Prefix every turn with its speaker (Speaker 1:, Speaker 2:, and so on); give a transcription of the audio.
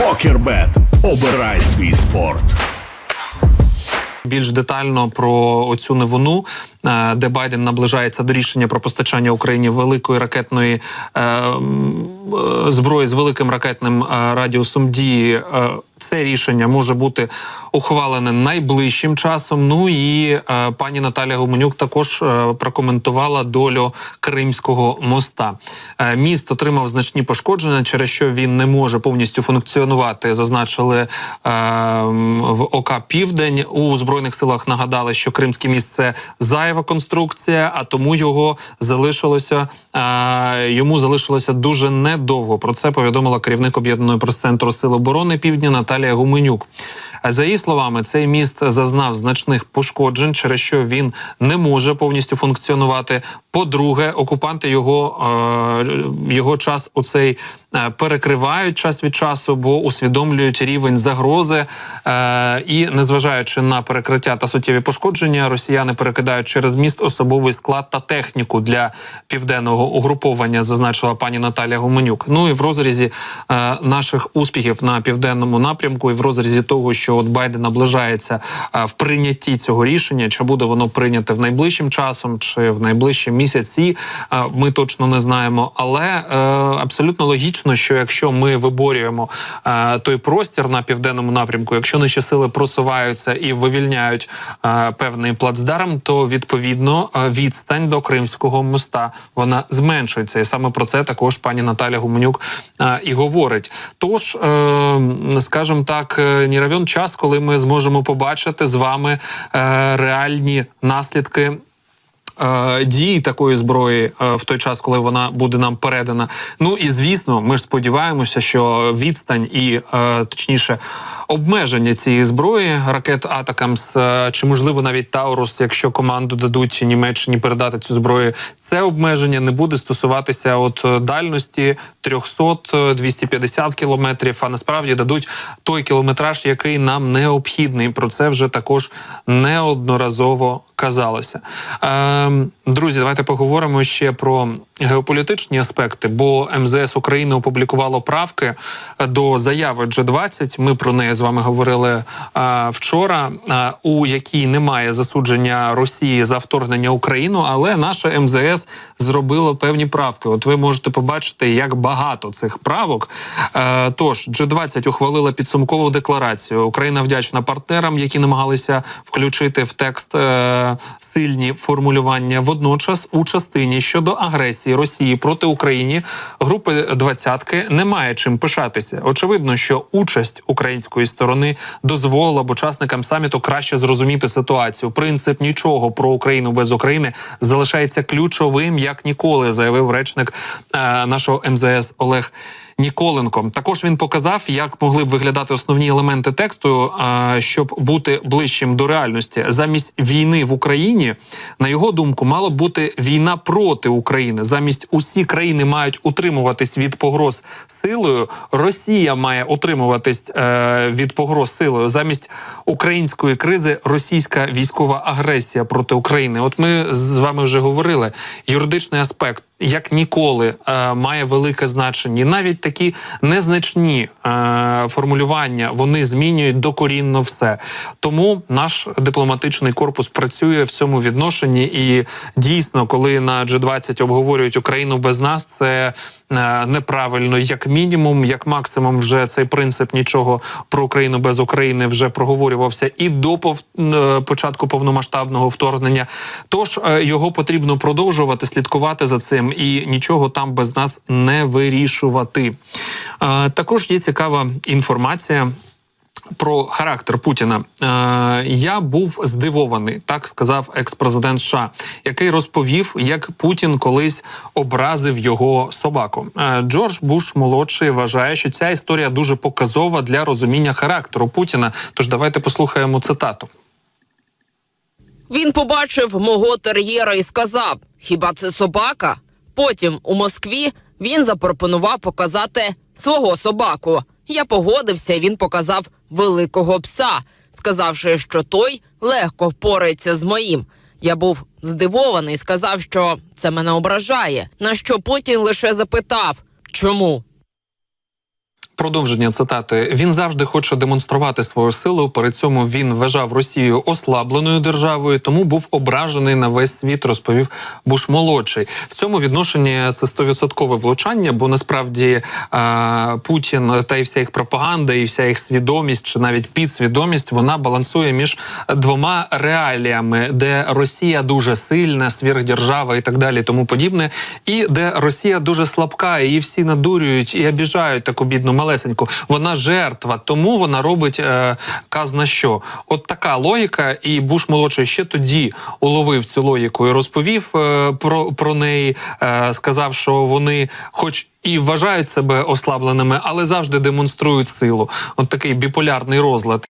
Speaker 1: Покербет. Обирай свій спорт.
Speaker 2: більш детально про оцю новину, е, де Байден наближається до рішення про постачання Україні великої ракетної е, е, зброї з великим ракетним е, радіусом дії. Це рішення може бути ухвалене найближчим часом. Ну і е, пані Наталя Гуменюк також е, прокоментувала долю Кримського моста. Е, міст отримав значні пошкодження, через що він не може повністю функціонувати. Зазначили е, в ОК Південь у збройних силах. Нагадали, що Кримський міст це зайва конструкція, а тому його залишилося е, йому залишилося дуже недовго. Про це повідомила керівник об'єднаної прес-центру Сил оборони Півдня Наталія Гуменюк. За її словами, цей міст зазнав значних пошкоджень, через що він не може повністю функціонувати. По-друге, окупанти його, е, його час у цей е, перекривають час від часу, бо усвідомлюють рівень загрози. Е, і незважаючи на перекриття та суттєві пошкодження, росіяни перекидають через міст особовий склад та техніку для південного угруповання, зазначила пані Наталія Гуменюк. Ну і в розрізі е, наших успіхів на південному напрямку, і в розрізі того, що от Байден наближається е, в прийнятті цього рішення, чи буде воно прийняте в найближчим часом, чи в найближчі місяці, е, ми точно не знаємо. Але е, абсолютно логічно, що якщо ми виборюємо той простір на південному напрямку, якщо наші сили просуваються і вивільняють певний плацдарм, то відповідно відстань до Кримського моста вона зменшується, і саме про це також пані Наталя Гуменюк і говорить. Тож, скажімо так, не равен час, коли ми зможемо побачити з вами е, реальні наслідки е, дії такої зброї е, в той час, коли вона буде нам передана. Ну і звісно, ми ж сподіваємося, що відстань і точніше обмеження цієї зброї ракет Атакамс е, чи можливо навіть Таурус, якщо команду дадуть Німеччині передати цю зброю, це обмеження не буде стосуватися от е, дальності 300-250 кілометрів. А насправді дадуть той кілометраж, який нам необхідний. Про це вже також неодноразово казалося. Ем, друзі, давайте поговоримо ще про геополітичні аспекти, бо МЗС України опублікувало правки до заяви G20. Ми про неї з вами говорили е, вчора, е, у якій немає засудження Росії за вторгнення Україну, але наша МЗС зробила певні правки. От ви можете побачити, як багато цих правок. Е, тож G20 ухвалила підсумкову декларацію. Україна вдячна партнерам, які намагалися включити в текст е, сильні формулювання. Водночас, у частині щодо агресії Росії проти України, групи двадцятки не має чим пишатися. Очевидно, що участь української сторони дозволила б учасникам саміту краще зрозуміти ситуацію. Принцип нічого про Україну без України залишається ключовим як ніколи, заявив речник е, нашого МЗС Олег. Ніколенко також він показав, як могли б виглядати основні елементи тексту, щоб бути ближчим до реальності. Замість війни в Україні, на його думку, мало б бути війна проти України. Замість усі країни мають утримуватись від погроз силою. Росія має утримуватись е, від погроз силою. Замість української кризи російська військова агресія проти України. От ми з вами вже говорили. Юридичний аспект як ніколи е, має велике значення. Навіть такі незначні е, формулювання вони змінюють докорінно все. Тому наш дипломатичний корпус працює в цьому відношенні. І дійсно, коли на G20 обговорюють Україну без нас, це неправильно, як мінімум, як максимум, вже цей принцип нічого про Україну без України вже проговорювався і до пов... е, початку повномасштабного вторгнення. Тож е, його потрібно продовжувати слідкувати за цим і нічого там без нас не вирішувати. Е, Також є цікава інформація. Про характер Путіна е, я був здивований, так сказав екс-президент США, який розповів, як Путін колись образив його собаку. Е, Джордж Буш молодший вважає, що ця історія дуже показова для розуміння характеру Путіна. Тож давайте послухаємо цитату.
Speaker 3: Він побачив мого тер'єра і сказав: Хіба це собака? Потім у Москві він запропонував показати свого собаку. Я погодився, він показав великого пса, сказавши, що той легко впорається з моїм. Я був здивований, сказав, що це мене ображає. На що Путін лише запитав, чому?
Speaker 2: Продовження цитати він завжди хоче демонструвати свою силу. При цьому він вважав Росію ослабленою державою, тому був ображений на весь світ. Розповів Буш молодший. В цьому відношенні це стовідсоткове влучання, бо насправді е, Путін та й вся їх пропаганда, і вся їх свідомість, чи навіть підсвідомість, вона балансує між двома реаліями, де Росія дуже сильна, сверхдержава і так далі, тому подібне, і де Росія дуже слабка, її всі надурюють і обіжають таку бідну малесеньку. Вона жертва, тому вона робить е, казна що. От така логіка, і Буш молодший ще тоді уловив цю логіку і розповів е, про, про неї, е, сказав, що вони, хоч. І вважають себе ослабленими, але завжди демонструють силу. От такий біполярний розлад.